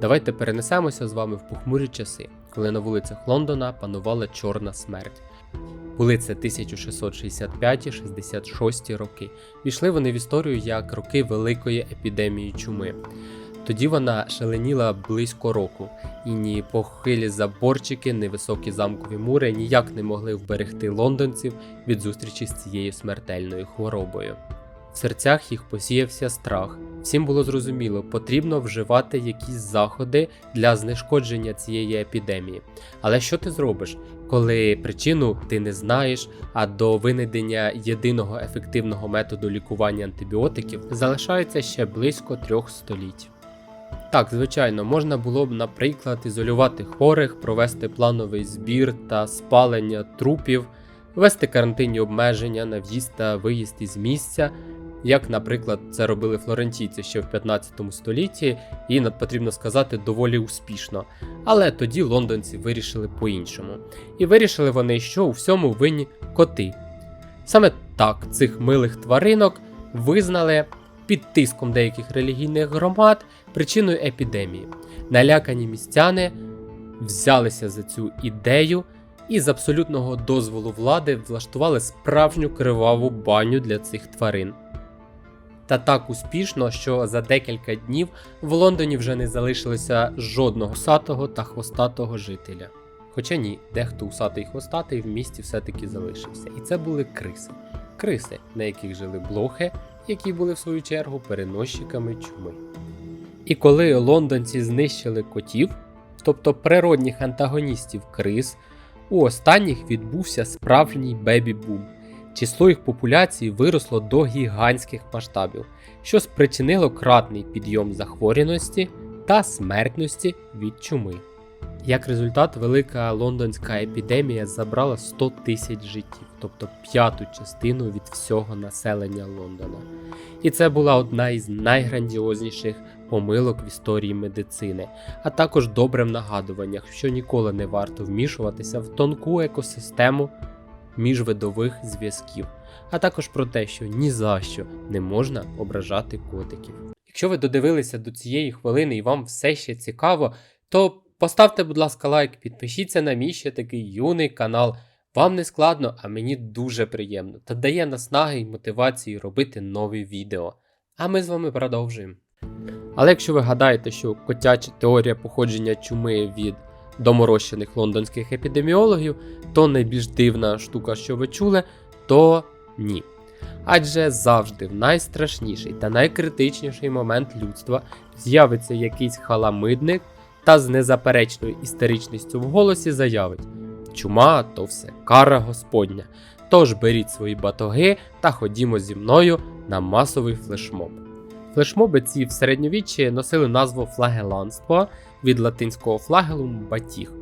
Давайте перенесемося з вами в похмурі часи, коли на вулицях Лондона панувала чорна смерть. Були це 1665-66 роки. Війшли вони в історію як роки великої епідемії чуми. Тоді вона шаленіла близько року, і ні похилі заборчики, ні високі замкові мури ніяк не могли вберегти лондонців від зустрічі з цією смертельною хворобою. В серцях їх посіявся страх. Всім було зрозуміло, потрібно вживати якісь заходи для знешкодження цієї епідемії. Але що ти зробиш, коли причину ти не знаєш, а до винайдення єдиного ефективного методу лікування антибіотиків залишається ще близько трьох століть. Так, звичайно, можна було б, наприклад, ізолювати хворих, провести плановий збір та спалення трупів, ввести карантинні обмеження на в'їзд та виїзд із місця, як, наприклад, це робили флорентійці ще в 15 столітті, і потрібно сказати, доволі успішно. Але тоді лондонці вирішили по-іншому. І вирішили вони, що у всьому винні коти. Саме так цих милих тваринок визнали під тиском деяких релігійних громад причиною епідемії. Налякані містяни взялися за цю ідею і з абсолютного дозволу влади влаштували справжню криваву баню для цих тварин. Та так успішно, що за декілька днів в Лондоні вже не залишилося жодного усатого та хвостатого жителя. Хоча ні, дехто усатий хвостатий в місті все-таки залишився. І це були криси. Криси, на яких жили блохи, які були в свою чергу переносчиками чуми. І коли лондонці знищили котів, тобто природних антагоністів крис, у останніх відбувся справжній бебі-бум. Число їх популяції виросло до гігантських масштабів, що спричинило кратний підйом захворюваності та смертності від чуми. Як результат, велика лондонська епідемія забрала 100 тисяч життів, тобто п'яту частину від всього населення Лондона. І це була одна із найграндіозніших помилок в історії медицини, а також добрим нагадуванням, що ніколи не варто вмішуватися в тонку екосистему міжвидових зв'язків, а також про те, що ні за що не можна ображати котиків. Якщо ви додивилися до цієї хвилини і вам все ще цікаво, то поставте, будь ласка, лайк, підпишіться на мій ще такий юний канал. Вам не складно, а мені дуже приємно та дає наснаги і мотивації робити нові відео. А ми з вами продовжуємо. Але якщо ви гадаєте, що котяча теорія походження чуми від доморощених лондонських епідеміологів, то найбільш дивна штука, що ви чули, то ні. Адже завжди в найстрашніший та найкритичніший момент людства з'явиться якийсь халамидник та з незаперечною істеричністю в голосі заявить: Чума то все кара Господня. Тож беріть свої батоги та ходімо зі мною на масовий флешмоб. Флешмоби ці в середньовіччі носили назву флагеланство від латинського флагелум батіг.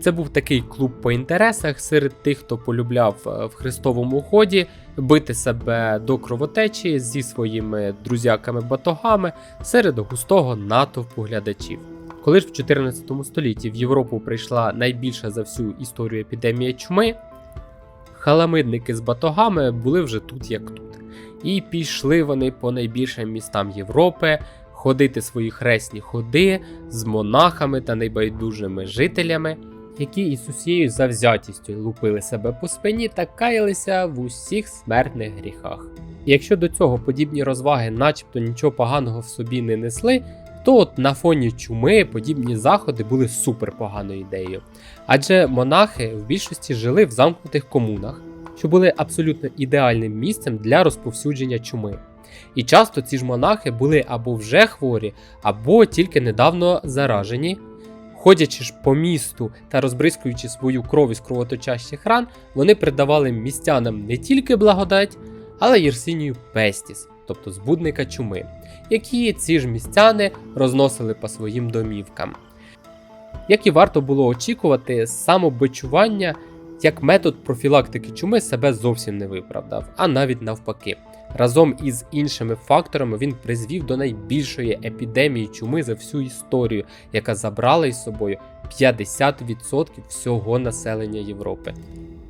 Це був такий клуб по інтересах серед тих, хто полюбляв е, в хрестовому ході бити себе до кровотечі зі своїми друзяками-батогами серед густого натовпу глядачів. Коли ж в 14 столітті в Європу прийшла найбільша за всю історію епідемія чуми, халамидники з батогами були вже тут як тут. І пішли вони по найбільшим містам Європи ходити свої хресні ходи з монахами та небайдужими жителями, які із усією завзятістю лупили себе по спині та каялися в усіх смертних гріхах. Якщо до цього подібні розваги, начебто нічого поганого в собі не несли, то от на фоні чуми подібні заходи були супер поганою ідеєю. Адже монахи в більшості жили в замкнутих комунах, що були абсолютно ідеальним місцем для розповсюдження чуми. І часто ці ж монахи були або вже хворі, або тільки недавно заражені. Ходячи ж по місту та розбризкуючи свою кров із кровоточащих ран, вони придавали містянам не тільки благодать, але й Єрсинію Пестіс, тобто збудника чуми, які ці ж містяни розносили по своїм домівкам. Як і варто було очікувати, самобичування як метод профілактики чуми себе зовсім не виправдав, а навіть навпаки. Разом із іншими факторами він призвів до найбільшої епідемії чуми за всю історію, яка забрала із собою 50% всього населення Європи.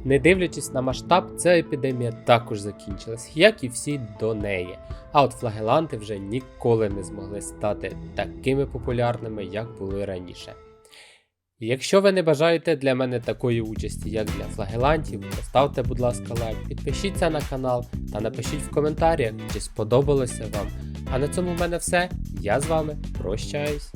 Не дивлячись на масштаб, ця епідемія також закінчилась, як і всі до неї. А от флагеланти вже ніколи не змогли стати такими популярними, як були раніше. Якщо ви не бажаєте для мене такої участі, як для флагелантів, поставте, будь ласка, лайк, підпишіться на канал та напишіть в коментарях, чи сподобалося вам. А на цьому в мене все. Я з вами прощаюсь.